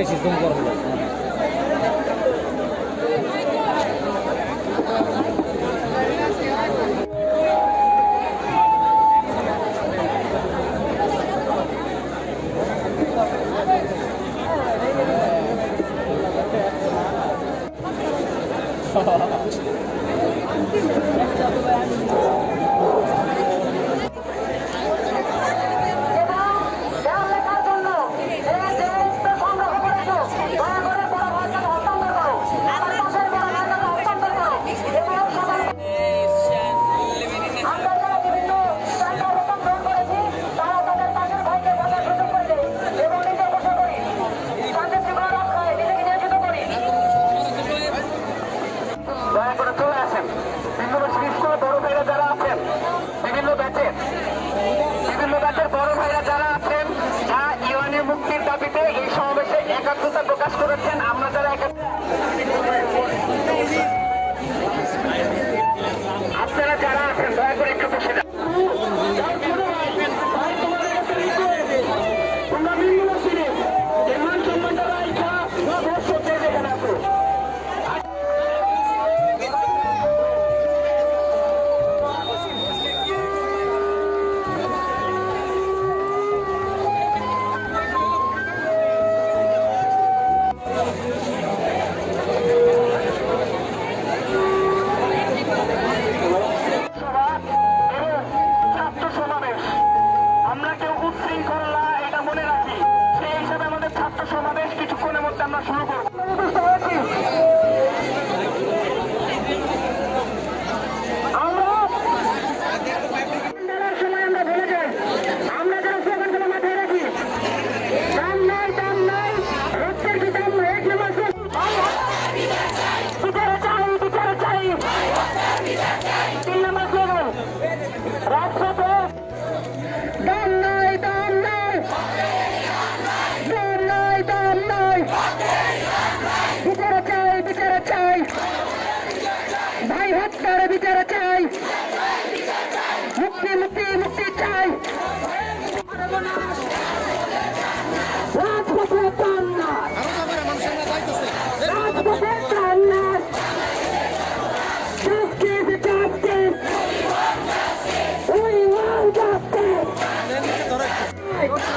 বেশি জুম করব Ha ha ha. এই সমাবেশে একাত্মতা প্রকাশ করেছেন। 이거